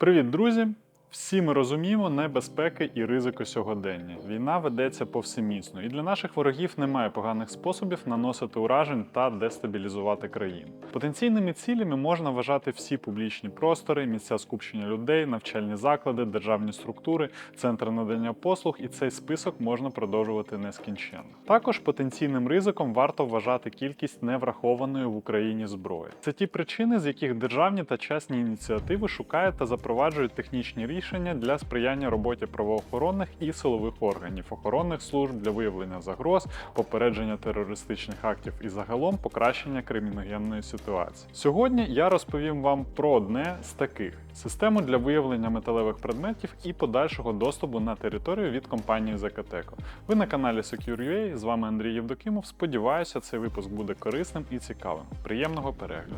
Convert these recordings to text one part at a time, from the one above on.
Привіт, друзі! Всі ми розуміємо небезпеки і ризики сьогодення. Війна ведеться повсемісно, і для наших ворогів немає поганих способів наносити уражень та дестабілізувати країну. Потенційними цілями можна вважати всі публічні простори, місця скупчення людей, навчальні заклади, державні структури, центри надання послуг, і цей список можна продовжувати нескінченно. Також потенційним ризиком варто вважати кількість неврахованої в Україні зброї. Це ті причини, з яких державні та частні ініціативи шукають та запроваджують технічні рішення для сприяння роботі правоохоронних і силових органів, охоронних служб для виявлення загроз, попередження терористичних актів і загалом покращення криміногенної ситуації. Сьогодні я розповім вам про одне з таких систему для виявлення металевих предметів і подальшого доступу на територію від компанії Закатеко. Ви на каналі Secure.ua, з вами Андрій Євдокимов. Сподіваюся, цей випуск буде корисним і цікавим. Приємного перегляду!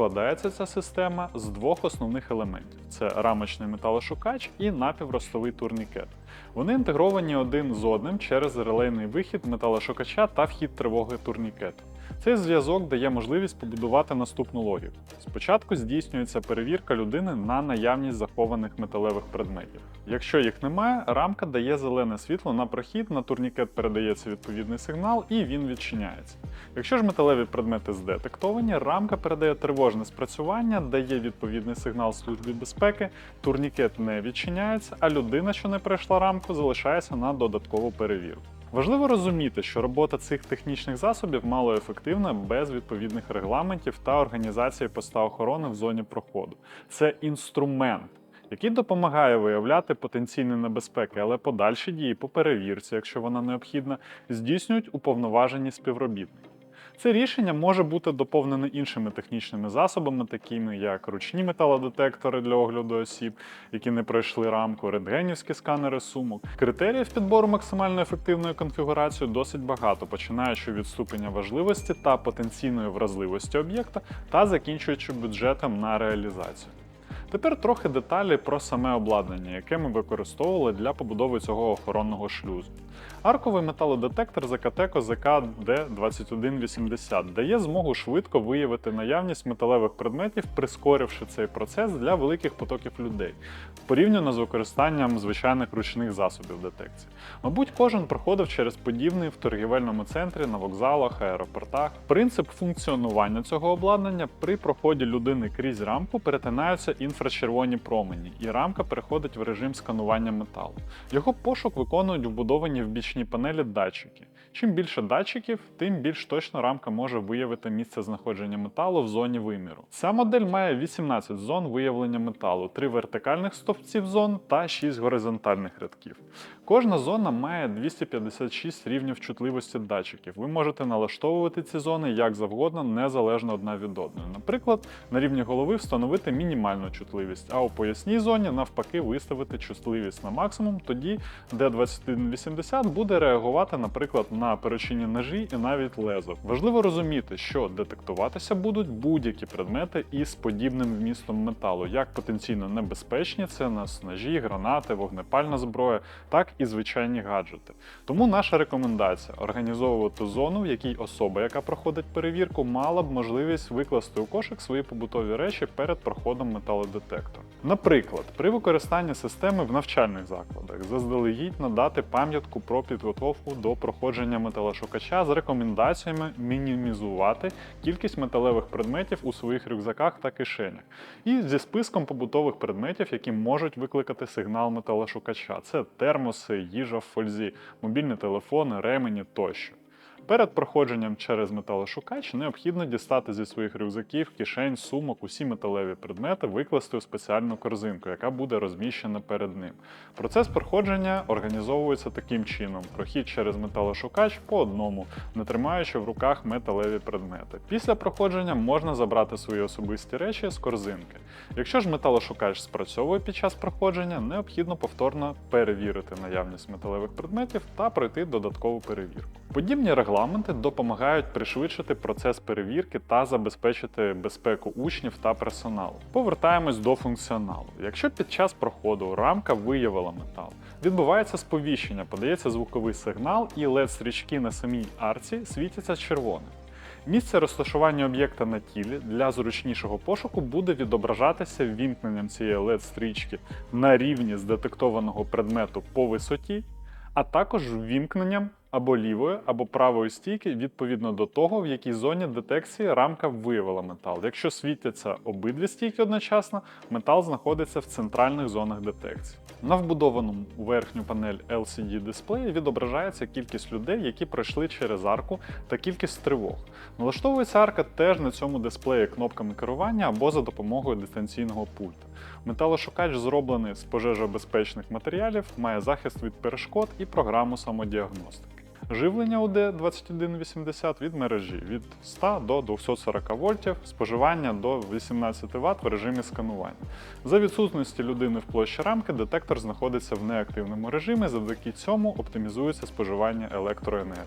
Складається ця система з двох основних елементів: це рамочний металошукач і напівростовий турнікет. Вони інтегровані один з одним через релейний вихід металошукача та вхід тривоги турнікету. Цей зв'язок дає можливість побудувати наступну логіку. Спочатку здійснюється перевірка людини на наявність захованих металевих предметів. Якщо їх немає, рамка дає зелене світло на прохід, на турнікет передається відповідний сигнал і він відчиняється. Якщо ж металеві предмети здетектовані, рамка передає тривожне спрацювання, дає відповідний сигнал службі безпеки, турнікет не відчиняється, а людина, що не пройшла рамку, залишається на додаткову перевірку. Важливо розуміти, що робота цих технічних засобів мало ефективна без відповідних регламентів та організації поста охорони в зоні проходу. Це інструмент, який допомагає виявляти потенційні небезпеки, але подальші дії по перевірці, якщо вона необхідна, здійснюють уповноважені співробітники. Це рішення може бути доповнене іншими технічними засобами, такими як ручні металодетектори для огляду осіб, які не пройшли рамку, рентгенівські сканери сумок. Критеріїв підбору максимально ефективної конфігурації досить багато, починаючи від ступеня важливості та потенційної вразливості об'єкта та закінчуючи бюджетом на реалізацію. Тепер трохи деталі про саме обладнання, яке ми використовували для побудови цього охоронного шлюзу. Арковий металодетектор Закатеко ЗК-2180 дає змогу швидко виявити наявність металевих предметів, прискоривши цей процес для великих потоків людей, порівняно з використанням звичайних ручних засобів детекції. Мабуть, кожен проходив через подібний в торгівельному центрі, на вокзалах, аеропортах. Принцип функціонування цього обладнання при проході людини крізь рамку перетинаються інфрачервоні промені, і рамка переходить в режим сканування металу. Його пошук виконують вбудовані в бічні панелі датчики. Чим більше датчиків, тим більш точно рамка може виявити місце знаходження металу в зоні виміру. Ця модель має 18 зон виявлення металу, 3 вертикальних стовпців зон та 6 горизонтальних рядків. Кожна зона має 256 рівнів чутливості датчиків. Ви можете налаштовувати ці зони як завгодно, незалежно одна від одної. Наприклад, на рівні голови встановити мінімальну чутливість, а у поясній зоні навпаки виставити чутливість на максимум, тоді D2180 буде реагувати, наприклад, на перочинні ножі і навіть лезо. Важливо розуміти, що детектуватися будуть будь-які предмети із подібним вмістом металу, як потенційно небезпечні, це нас ножі, гранати, вогнепальна зброя, так і звичайні гаджети. Тому наша рекомендація організовувати зону, в якій особа, яка проходить перевірку, мала б можливість викласти у кошик свої побутові речі перед проходом металодетектора. Наприклад, при використанні системи в навчальних закладах заздалегідь надати пам'ятку про підготовку до проходження металошукача з рекомендаціями мінімізувати кількість металевих предметів у своїх рюкзаках та кишенях, і зі списком побутових предметів, які можуть викликати сигнал металошукача. Це термоси, їжа в фользі, мобільні телефони, ремені тощо. Перед проходженням через металошукач необхідно дістати зі своїх рюкзаків, кишень, сумок усі металеві предмети, викласти у спеціальну корзинку, яка буде розміщена перед ним. Процес проходження організовується таким чином: прохід через металошукач по одному, не тримаючи в руках металеві предмети. Після проходження можна забрати свої особисті речі з корзинки. Якщо ж металошукач спрацьовує під час проходження, необхідно повторно перевірити наявність металевих предметів та пройти додаткову перевірку. Подібні регламенти допомагають пришвидшити процес перевірки та забезпечити безпеку учнів та персоналу. Повертаємось до функціоналу. Якщо під час проходу рамка виявила метал, відбувається сповіщення, подається звуковий сигнал, і led стрічки на самій арці світяться червоним. Місце розташування об'єкта на тілі для зручнішого пошуку буде відображатися ввімкненням цієї led стрічки на рівні з детектованого предмету по висоті, а також ввімкненням або лівої, або правої стійки відповідно до того, в якій зоні детекції рамка виявила метал. Якщо світяться обидві стійки одночасно, метал знаходиться в центральних зонах детекції. На вбудованому у верхню панель LCD дисплеї відображається кількість людей, які пройшли через арку, та кількість тривог. Налаштовується арка теж на цьому дисплеї кнопками керування або за допомогою дистанційного пульта. Металошукач зроблений з пожежобезпечних матеріалів, має захист від перешкод і програму самодіагностики. Живлення UD2180 від мережі від 100 до 240 вольтів, споживання до 18 Вт в режимі сканування. За відсутності людини в площі рамки детектор знаходиться в неактивному режимі, завдяки цьому оптимізується споживання електроенергії.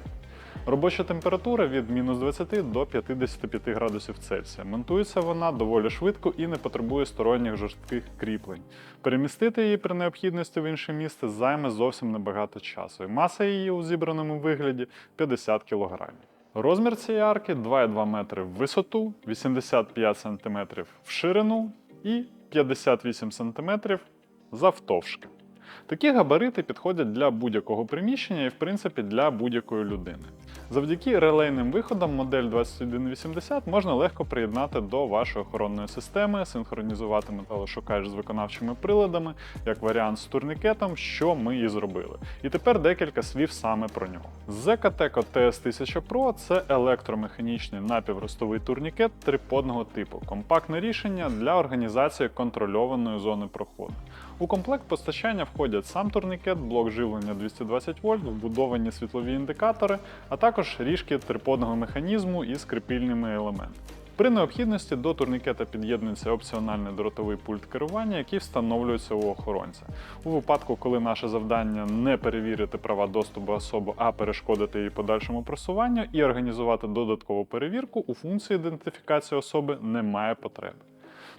Робоча температура від мінус 20 до 55 градусів Цельсія. Монтується вона доволі швидко і не потребує сторонніх жорстких кріплень. Перемістити її при необхідності в інше місце займе зовсім небагато часу. І маса її у зібраному вигляді 50 кг. Розмір цієї арки 2,2 метри в висоту, 85 см в ширину і 58 см завтовшки. Такі габарити підходять для будь-якого приміщення і, в принципі, для будь-якої людини. Завдяки релейним виходам модель 2180 можна легко приєднати до вашої охоронної системи, синхронізувати металошукач з виконавчими приладами, як варіант з турнікетом, що ми і зробили. І тепер декілька слів саме про нього. ZKTECO TS1000 Pro це електромеханічний напівростовий турнікет триподного типу, компактне рішення для організації контрольованої зони проходу. У комплект постачання входять сам турнікет, блок живлення 220 вольт, вбудовані світлові індикатори, а також ріжки триподного механізму із кріпильними елементами. При необхідності до турнікета під'єднується опціональний дротовий пульт керування, який встановлюється у охоронця. У випадку, коли наше завдання не перевірити права доступу особи, а перешкодити її подальшому просуванню і організувати додаткову перевірку, у функції ідентифікації особи немає потреби.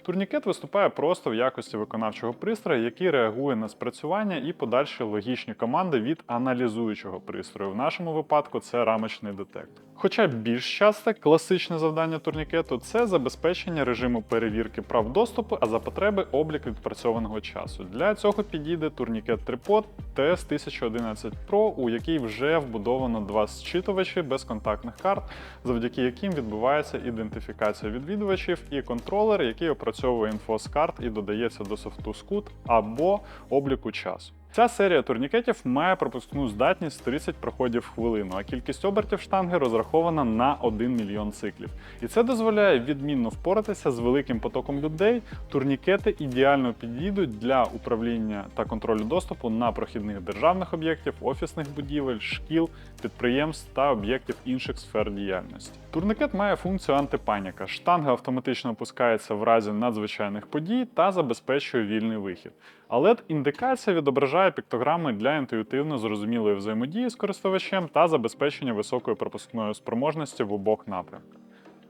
Турнікет виступає просто в якості виконавчого пристрою, який реагує на спрацювання і подальші логічні команди від аналізуючого пристрою. В нашому випадку це рамочний детектор. Хоча більш часте класичне завдання турнікету це забезпечення режиму перевірки прав доступу, а за потреби облік відпрацьованого часу. Для цього підійде турнікет Трипод TS1011 Pro, у який вже вбудовано два зчитувачі безконтактних карт, завдяки яким відбувається ідентифікація відвідувачів і контролер, який опрацьовує інфо з карт і додається до софту SCUT або обліку часу. Ця серія турнікетів має пропускну здатність 30 проходів в хвилину, а кількість обертів штанги розрахована на 1 мільйон циклів. І це дозволяє відмінно впоратися з великим потоком людей. Турнікети ідеально підійдуть для управління та контролю доступу на прохідних державних об'єктів, офісних будівель, шкіл, підприємств та об'єктів інших сфер діяльності. Турнікет має функцію антипаніка. Штанга автоматично опускається в разі надзвичайних подій та забезпечує вільний вихід. А LED-індикація відображає піктограми для інтуїтивно зрозумілої взаємодії з користувачем та забезпечення високої пропускної спроможності в обох напрямках.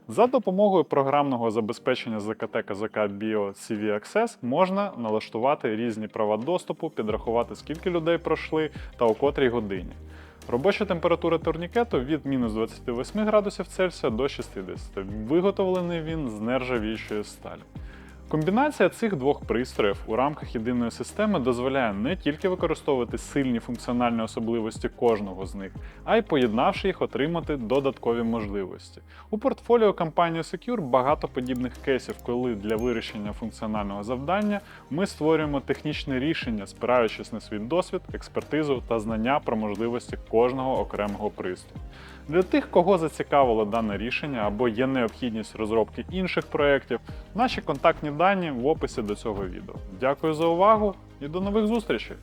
За допомогою програмного забезпечення ЗКТ КЗК Bio CV Access можна налаштувати різні права доступу, підрахувати, скільки людей пройшли та у котрій годині. Робоча температура турнікету від мінус 28 градусів Цельсія до 60. Виготовлений він з нержавіючої сталі. Комбінація цих двох пристроїв у рамках єдиної системи дозволяє не тільки використовувати сильні функціональні особливості кожного з них, а й поєднавши їх отримати додаткові можливості. У портфоліо компанії Secure багато подібних кейсів, коли для вирішення функціонального завдання ми створюємо технічне рішення, спираючись на свій досвід, експертизу та знання про можливості кожного окремого пристрою. Для тих, кого зацікавило дане рішення або є необхідність розробки інших проєктів, наші контактні дані в описі до цього відео. Дякую за увагу і до нових зустрічей!